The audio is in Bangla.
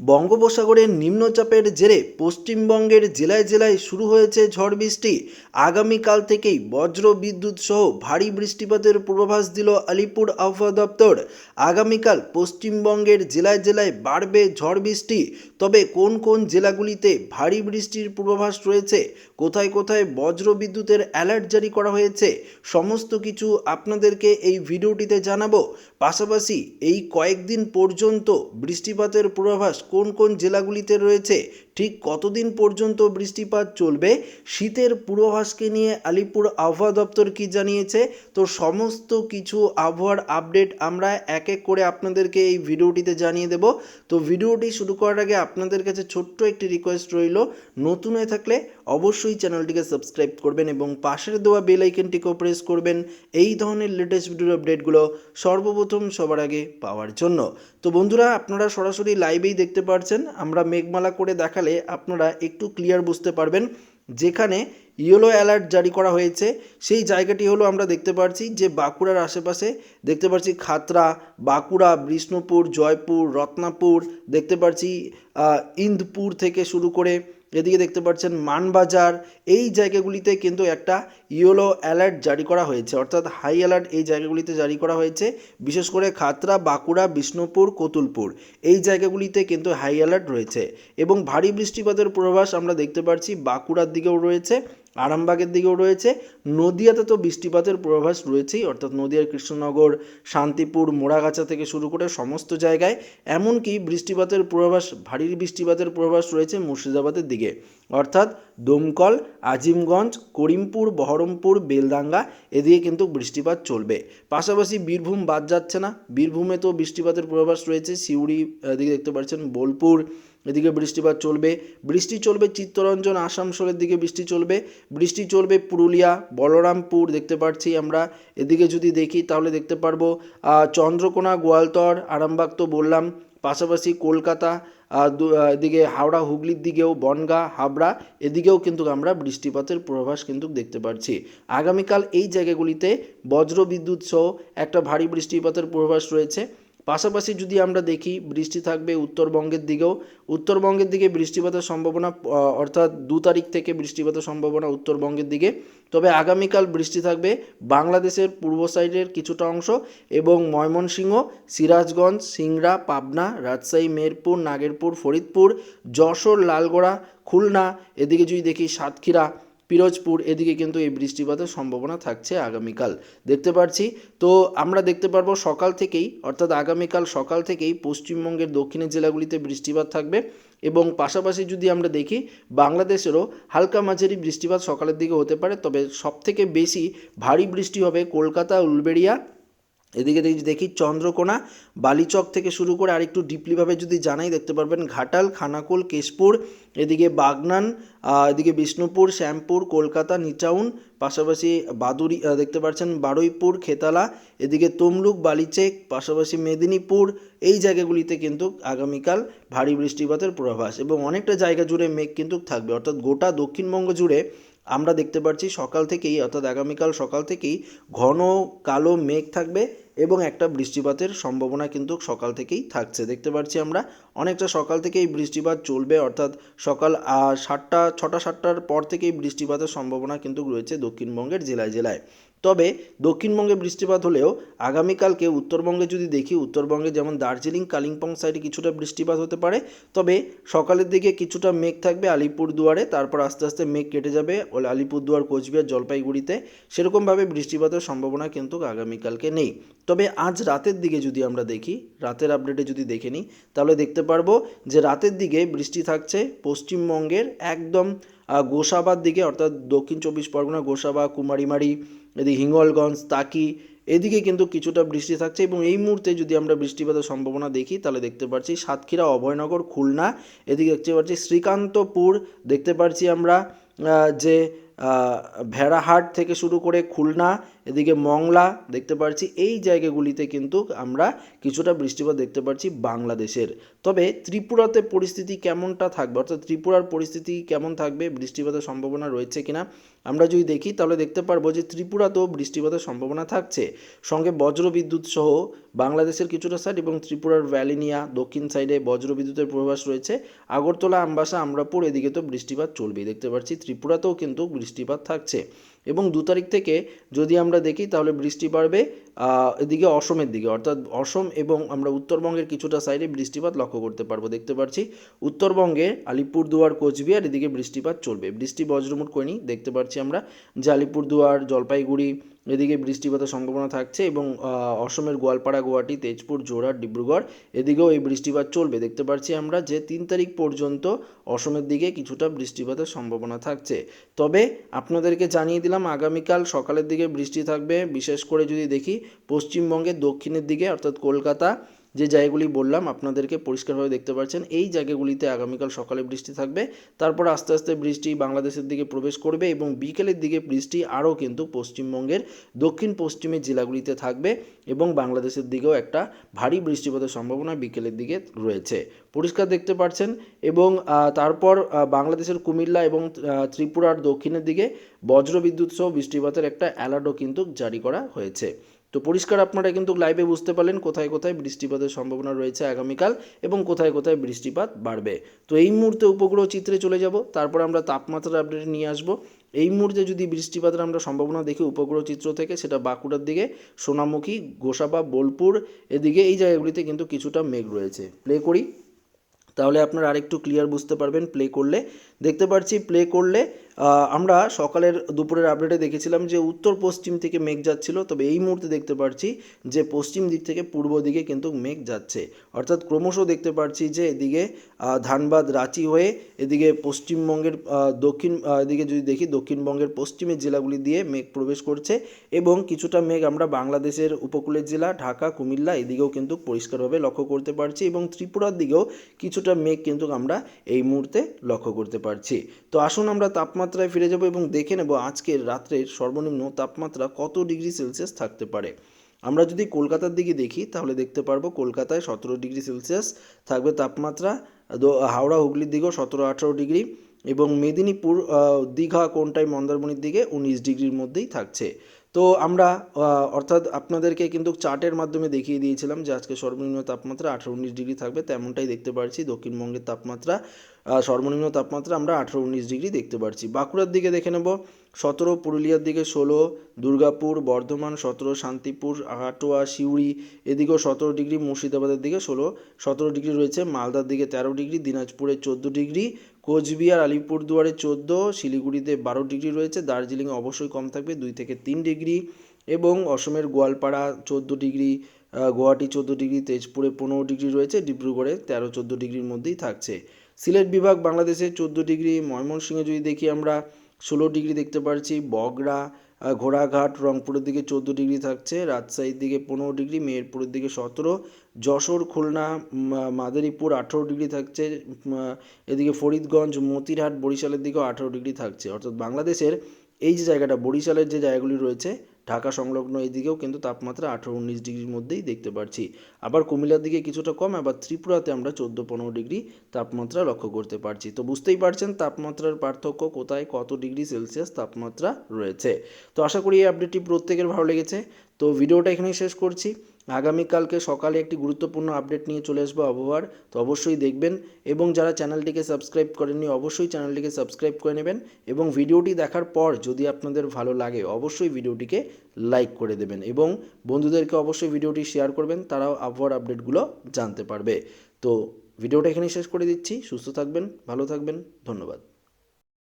বঙ্গোপসাগরের নিম্নচাপের জেরে পশ্চিমবঙ্গের জেলায় জেলায় শুরু হয়েছে ঝড় বৃষ্টি। আগামীকাল থেকেই বজ্র বিদ্যুৎ সহ ভারী বৃষ্টিপাতের পূর্বাভাস দিল আলিপুর আবহাওয়া দপ্তর। আগামীকাল পশ্চিমবঙ্গের জেলায় জেলায় বাড়বে ঝড় বৃষ্টি। তবে কোন কোন জেলাগুলিতে ভারী বৃষ্টির পূর্বাভাস রয়েছে, কোথায় কোথায় বজ্র বিদ্যুতের অ্যালার্ট জারি করা হয়েছে, সমস্ত কিছু আপনাদেরকে এই ভিডিওটিতে জানাব। পাশাপাশি এই কয়েকদিন পর্যন্ত বৃষ্টিপাতের পূর্বাভাস কোন কোন জেলাগুলিতে রয়েছে ঠিক কতদিন পর্যন্ত বৃষ্টিপাত চলবে? শীতের পূর্বাভাসকে নিয়ে আলিপুর আবহাওয়া দপ্তর কি জানিয়েছে? তো সমস্ত কিছু আবহাওয়ার আপডেট আমরা এক এক করে আপনাদেরকে এই ভিডিওটিতে জানিয়ে দেব। তো ভিডিওটি শুরু করার আগে আপনাদের কাছে ছোট্ট একটি রিকোয়েস্ট রইল। নতুন হয়ে থাকলে অবশ্যই চ্যানেলটিকে সাবস্ক্রাইব করবেন এবং পাশের দেওয়া বেল আইকনটিকেও প্রেস করবেন। এই ধরনের লেটেস্ট ভিডিওর আপডেটগুলো সর্বপ্রথম সবার আগে পাওয়ার জন্য। তো বন্ধুরা, আপনারা সরাসরি লাইভেই দেখতে পাচ্ছেন আমরা মেঘমালা করে দেখালে আপনারা একটু ক্লিয়ার বুঝতে পারবেন। যেখানে ইয়েলো অ্যালার্ট জারি করা হয়েছে, সেই জায়গাটি হলো আমরা দেখতে পাচ্ছি যে বাঁকুড়ার আশেপাশে দেখতে পাচ্ছি খাতরা বাঁকুড়া, বিষ্ণুপুর, জয়পুর, রত্নাপুর, দেখতে পাচ্ছি ইন্দপুর থেকে শুরু করে এদিকে দেখতে পাচ্ছেন মানবাজার, এই জায়গাগুলিতে কিন্তু একটা ইয়েলো অ্যালার্ট জারি করা হয়েছে। অর্থাৎ হাই অ্যালার্ট এই জায়গাগুলিতে জারি করা হয়েছে। বিশেষ করে খাতরা বাঁকুড়া, বিষ্ণুপুর, কতুলপুর, এই জায়গাগুলিতে কিন্তু হাই অ্যালার্ট রয়েছে। এবং ভারী বৃষ্টিপাতের পূর্বাভাস আমরা দেখতে পাচ্ছি বাঁকুড়ার দিকেও রয়েছে। আরামবাগের দিকেও রয়েছে। নদিয়াতে তো বৃষ্টিপাতের পূর্বাভাস রয়েছেই, অর্থাৎ নদিয়ার কৃষ্ণনগর, শান্তিপুর, মোড়াগাছা থেকে শুরু করে সমস্ত জায়গায়। এমনকি বৃষ্টিপাতের পূর্বাভাস, ভারী বৃষ্টিপাতের পূর্বাভাস রয়েছে মুর্শিদাবাদের দিকে। অর্থাৎ দমকল, আজিমগঞ্জ, করিমপুর, বহরমপুর বেলদাঙ্গা এদিকে কিন্তু বৃষ্টিপাত চলবে। পাশাপাশি বীরভূম বাদ যাচ্ছে না। বীরভূমে তো বৃষ্টিপাতের পূর্বাভাস রয়েছে। সিউড়ি, এদিকে দেখতে পাচ্ছেন বোলপুর এদিকে বৃষ্টিপাত চলবে। বৃষ্টি চলবে চিত্তরঞ্জন, আসানসোলের দিকে বৃষ্টি চলবে। বৃষ্টি চলবে পুরুলিয়া, বলরামপুর দেখতে পাচ্ছি আমরা। এদিকে যদি দেখি তাহলে দেখতে পারব চন্দ্রকোনা, গোয়ালতর, আরামবাগ তো বললাম। পাশাপাশি কলকাতা এদিকে হাওড়া, হুগলির দিকেও বনগাঁ, হাবড়া, এদিকেও কিন্তু আমরা বৃষ্টিপাতের পূর্বাভাস কিন্তু দেখতে পাচ্ছি আগামীকাল এই জায়গাগুলিতে বজ্র বিদ্যুৎ সহ একটা ভারী বৃষ্টিপাতের পূর্বাভাস রয়েছে। পাশাপাশি যদি আমরা দেখি, বৃষ্টি থাকবে উত্তরবঙ্গের দিকেও। উত্তরবঙ্গের দিকে বৃষ্টিপাতের সম্ভাবনা অর্থাৎ দু তারিখ থেকে বৃষ্টিপাতের সম্ভাবনা উত্তরবঙ্গের দিকে। তবে আগামীকাল বৃষ্টি থাকবে বাংলাদেশের পূর্ব সাইডের কিছুটা অংশ এবং ময়মনসিংহ, সিরাজগঞ্জ, সিংড়া, পাবনা, রাজশাহী মেরপুর নাগেরপুর, ফরিদপুর, যশোর, লালগোড়া, খুলনা। এদিকে যদি দেখি সাতক্ষীরা পিরোজপুর, এদিকে কিন্তু এই বৃষ্টিপাতের সম্ভাবনা থাকছে আগামীকাল। দেখতে পাচ্ছি তো আমরা দেখতে পারব সকাল থেকেই, অর্থাৎ আগামীকাল সকাল থেকেই পশ্চিমবঙ্গের দক্ষিণের জেলাগুলিতে বৃষ্টিপাত থাকবে এবং পাশাপাশি যদি আমরা দেখি, বাংলাদেশেরও হালকা মাঝারি বৃষ্টিপাত সকালের দিকে হতে পারে, তবে সবথেকে বেশি ভারী বৃষ্টি হবে কলকাতা, উলবেড়িয়া এদিকে দেখি দেখি চন্দ্রকোনা, বালিচক থেকে শুরু করে আরেকটু ডিপলিভাবে যদি জানাই দেখতে পারবেন ঘাটাল, খানাকুল, কেশপুর, এদিকে বাগনান এদিকে বিষ্ণুপুর, শ্যামপুর, কলকাতা নিচাউন পাশাপাশি বাদুরি দেখতে পাচ্ছেন বারুইপুর, খেতালা, এদিকে তমলুক, বালিচেক, পাশাপাশি মেদিনীপুর, এই জায়গাগুলিতে কিন্তু আগামীকাল ভারী বৃষ্টিপাতের পূর্বাভাস এবং অনেকটা জায়গা জুড়ে মেঘ কিন্তু থাকবে। অর্থাৎ গোটা দক্ষিণবঙ্গ জুড়ে আমরা দেখতে পাচ্ছি সকাল থেকেই, অর্থাৎ আগামীকাল সকাল থেকেই ঘন কালো মেঘ থাকবে এবং একটা বৃষ্টিপাতের সম্ভাবনা কিন্তু সকাল থেকেই থাকছে। দেখতে পাচ্ছি আমরা অনেকটা সকাল থেকেই বৃষ্টিপাত চলবে, অর্থাৎ সকাল সাতটা, ছটা, সাতটার পর থেকেই বৃষ্টিপাতের সম্ভাবনা কিন্তু রয়েছে দক্ষিণবঙ্গের জেলায় জেলায়। তবে দক্ষিণবঙ্গে বৃষ্টিপাত হলেও আগামীকালকে উত্তরবঙ্গে যদি দেখি, উত্তরবঙ্গে যেমন দার্জিলিং, কালিম্পং সাইডে কিছুটা বৃষ্টিপাত হতে পারে। তবে সকালের দিকে কিছুটা মেঘ থাকবে আলিপুর দুয়ারে তারপর আস্তে আস্তে মেঘ কেটে যাবে আলিপুরদুয়ার, কোচবিহার, জলপাইগুড়িতে সেরকমভাবে বৃষ্টিপাতের সম্ভাবনা কিন্তু আগামীকালকে নেই। তবে আজ রাতের দিকে যদি আমরা দেখি, রাতের আপডেটে যদি দেখে নিই, তাহলে দেখতে পারব যে রাতের দিকে বৃষ্টি থাকছে পশ্চিমবঙ্গের একদম গোসাবার দিকে, অর্থাৎ দক্ষিণ চব্বিশ পরগনা, গোসাবা, কুমারিমারি, এদিকে হিঙ্গলগঞ্জ, তাকি, এদিকে কিন্তু কিছুটা বৃষ্টি থাকছে এবং এই মুহূর্তে যদি আমরা বৃষ্টিপাতের সম্ভাবনা দেখি, তাহলে দেখতে পাচ্ছি সাতক্ষীরা, অভয়নগর, খুলনা, এদিকে দেখতে পাচ্ছি শ্রীকান্তপুর, দেখতে পাচ্ছি আমরা যে ভেড়াহাট থেকে শুরু করে খুলনা, এদিকে মংলা দেখতে পাচ্ছি এই জায়গাগুলিতে কিন্তু আমরা কিছুটা বৃষ্টিপাত দেখতে পাচ্ছি বাংলাদেশের। তবে ত্রিপুরাতে পরিস্থিতি কেমনটা থাকবে? অর্থাৎ ত্রিপুরার পরিস্থিতি কেমন থাকবে? বৃষ্টিপাতের সম্ভাবনা রয়েছে কিনা? আমরা যদি দেখি, তাহলে দেখতে পারব যে ত্রিপুরাতেও বৃষ্টিপাতের সম্ভাবনা থাকছে। সঙ্গে বজ্রবিদ্যুৎ সহ বাংলাদেশের কিছুটা সাইড এবং ত্রিপুরার ভ্যালিনিয়া, দক্ষিণ সাইডে বজ্রবিদ্যুতের প্রভাস রয়েছে। আগরতলা, আমবাসা, আমরাপুর, এদিকে তো বৃষ্টিপাত চলবেই। দেখতে পাচ্ছি ত্রিপুরাতেও কিন্তু বৃষ্টিপাত থাকছে। এবং দু তারিখ থেকে যদি আমরা দেখি, তাহলে বৃষ্টি বাড়বে এদিকে অসমের দিকে। অর্থাৎ অসম এবং আমরা উত্তরবঙ্গের কিছুটা সাইডে বৃষ্টিপাত লক্ষ্য করতে পারব। দেখতে পাচ্ছি, উত্তরবঙ্গে আলিপুরদুয়ার, কোচবিহার, এদিকে বৃষ্টিপাত চলবে। বৃষ্টি বজ্রমুট করিনি দেখতে পাচ্ছি আমরা যে আলিপুরদুয়ার, জলপাইগুড়ি এদিকে বৃষ্টিপাতের সম্ভাবনা থাকছে এবং অসমের গোয়ালপাড়া, গুয়াহাটি, তেজপুর যোরহাট ডিব্রুগড়, এদিকেও এই বৃষ্টিপাত চলবে। দেখতে পাচ্ছি আমরা যে তিন তারিখ পর্যন্ত অসমের দিকে কিছুটা বৃষ্টিপাতের সম্ভাবনা থাকছে। তবে আপনাদেরকে জানিয়ে দিলাম, আগামীকাল সকালের দিকে বৃষ্টি থাকবে। বিশেষ করে যদি দেখি, পশ্চিমবঙ্গের দক্ষিণের দিকে, অর্থাৎ কলকাতা যে জায়গাগুলি বললাম, আপনাদেরকে পরিষ্কারভাবে দেখতে পাচ্ছেন এই জায়গাগুলিতে আগামীকাল সকালে বৃষ্টি থাকবে। তারপর আস্তে আস্তে বৃষ্টি বাংলাদেশের দিকে প্রবেশ করবে এবং বিকেলের দিকে বৃষ্টি আরও কিন্তু পশ্চিমবঙ্গের দক্ষিণ পশ্চিমের জেলাগুলিতে থাকবে এবং বাংলাদেশের দিকেও একটা ভারী বৃষ্টিপাতের সম্ভাবনা বিকেলের দিকে রয়েছে। পরিষ্কার দেখতে পাচ্ছেন এবং তারপর বাংলাদেশের কুমিল্লা এবং ত্রিপুরার দক্ষিণের দিকে বজ্রবিদ্যুৎ সহ বৃষ্টিপাতের একটা অ্যালার্টও কিন্তু জারি করা হয়েছে। তো পরিষ্কার আপনারা কিন্তু লাইভে বুঝতে পারলেন কোথায় কোথায় বৃষ্টিপাতের সম্ভাবনা রয়েছে আগামীকাল এবং কোথায় কোথায় বৃষ্টিপাত বাড়বে। তো এই মুহূর্তে উপগ্রহ চিত্রে চলে যাব, তারপর আমরা তাপমাত্রার আপডেট নিয়ে আসব। এই মুহূর্তে যদি বৃষ্টিপাতের আমরা সম্ভাবনা দেখি উপগ্রহ চিত্র থেকে, সেটা বাঁকুড়ার দিকে, সোনামুখী, গোসাবা, বোলপুর, এদিকে এই জায়গাগুলিতে কিন্তু কিছুটা মেঘ রয়েছে। প্লে করি। তাহলে আপনারা আরেকটু ক্লিয়ার বুঝতে পারবেন প্লে করলে। দেখতে পাচ্ছি প্লে করলে আমরা সকালের দুপুরের আপডেটে দেখেছিলাম যে উত্তর পশ্চিম থেকে মেঘ যাচ্ছিল, তবে এই মুহূর্তে দেখতে পাচ্ছি যে পশ্চিম দিক থেকে পূর্ব দিকে কিন্তু মেঘ যাচ্ছে। অর্থাৎ ক্রমশ দেখতে পাচ্ছি যে এদিকে ধানবাদ, রাঁচি হয়ে এদিকে পশ্চিমবঙ্গের দক্ষিণ এদিকে যদি দেখি দক্ষিণবঙ্গের পশ্চিমের জেলাগুলি দিয়ে মেঘ প্রবেশ করছে এবং কিছুটা মেঘ আমরা বাংলাদেশের উপকূলের জেলা ঢাকা, কুমিল্লা এদিকেও কিন্তু পরিষ্কারভাবে লক্ষ্য করতে পারছি এবং ত্রিপুরার দিকেও কিছুটা মেঘ কিন্তু আমরা এই মুহূর্তে লক্ষ্য করতে পারছি। তো আসুন আমরা তাপমাত্রায় ফিরে যাব এবং দেখে নেব আজকের রাত্রের সর্বনিম্ন তাপমাত্রা কত ডিগ্রি সেলসিয়াস থাকতে পারে। আমরা যদি কলকাতার দিকে দেখি, তাহলে দেখতে পারব কলকাতায় সতেরো ডিগ্রি সেলসিয়াস থাকবে তাপমাত্রা হাওড়া হুগলির দিকেও সতেরো আঠারো ডিগ্রি এবং মেদিনীপুর দীঘা, কোনটাই মন্দারমণির দিকে উনিশ ডিগ্রির মধ্যেই থাকছে। তো আমরা অর্থাৎ আপনাদেরকে কিন্তু চার্টের মাধ্যমে দেখিয়ে দিয়েছিলাম যে আজকে সর্বনিম্ন তাপমাত্রা আঠারো উনিশ ডিগ্রি থাকবে, তেমনটাই দেখতে পাচ্ছি দক্ষিণবঙ্গের তাপমাত্রা সর্বনিম্ন তাপমাত্রা আমরা আঠারো উনিশ ডিগ্রি দেখতে পাচ্ছি বাঁকুড়ার দিকে দেখে নেব, সতেরো, পুরুলিয়ার দিকে ষোলো, দুর্গাপুর, বর্ধমান সতেরো, শান্তিপুর হাটোয়া সিউড়ি, এদিকেও সতেরো ডিগ্রি, মুর্শিদাবাদের দিকে ষোলো, সতেরো ডিগ্রি রয়েছে, মালদার দিকে তেরো ডিগ্রি, দিনাজপুরে চোদ্দ ডিগ্রি কোচবিহার, আলিপুরদুয়ারে চোদ্দ, শিলিগুড়িতে বারো ডিগ্রি রয়েছে। দার্জিলিংয়ে অবশ্যই কম থাকবে দুই থেকে তিন ডিগ্রি এবং অসমের গোয়ালপাড়া চোদ্দ ডিগ্রি গুয়াহাটি চোদ্দ ডিগ্রি, তেজপুরে পনেরো ডিগ্রি রয়েছে। ডিব্রুগড়ে তেরো, চোদ্দ ডিগ্রির মধ্যেই থাকছে। সিলেট বিভাগ, বাংলাদেশে চোদ্দ ডিগ্রি, ময়মনসিংহে যদি দেখি আমরা ষোলো ডিগ্রি দেখতে পাচ্ছি বগরা ঘোড়াঘাট রংপুরের দিকে চোদ্দ ডিগ্রি থাকছে, রাজশাহীর দিকে পনেরো ডিগ্রি, মেহেরপুরের দিকে সতেরো, যশোর, খুলনা মাদারীপুর আঠেরো ডিগ্রি থাকছে এদিকে ফরিদগঞ্জ, মতিরহাট, বরিশালের দিকেও আঠেরো ডিগ্রি থাকছে। অর্থাৎ বাংলাদেশের এই যে জায়গাটা, বরিশালের যে জায়গাগুলি রয়েছে ঢাকা সংলগ্ন এদিকেও কিন্তু তাপমাত্রা আঠারো উনিশ ডিগ্রির মধ্যেই দেখতে পাচ্ছি আবার কুমিল্লার দিকে কিছুটা কম, আবার ত্রিপুরাতে আমরা চোদ্দ পনেরো ডিগ্রি তাপমাত্রা লক্ষ্য করতে পারছি। তো বুঝতেই পারছেন তাপমাত্রার পার্থক্য কোথায়, কত ডিগ্রি সেলসিয়াস তাপমাত্রা রয়েছে। তো আশা করি এই আপডেটটি প্রত্যেকের ভালো লেগেছে। তো ভিডিওটা এখানেই শেষ করছি। আগামীকালকে সকালে একটি গুরুত্বপূর্ণ আপডেট নিয়ে চলে আসব আবহাওয়ার, তো অবশ্যই দেখবেন এবং যারা চ্যানেলটিকে সাবস্ক্রাইব করেননি অবশ্যই চ্যানেলটিকে সাবস্ক্রাইব করে নেবেন এবং ভিডিওটি দেখার পর যদি আপনাদের ভালো লাগে অবশ্যই ভিডিওটিকে লাইক করে দেবেন এবং বন্ধুদেরকে অবশ্যই ভিডিওটি শেয়ার করবেন, তারাও আবহাওয়ার আপডেটগুলো জানতে পারবে। তো ভিডিওটা এখানেই শেষ করে দিচ্ছি, সুস্থ থাকবেন, ভালো থাকবেন, ধন্যবাদ।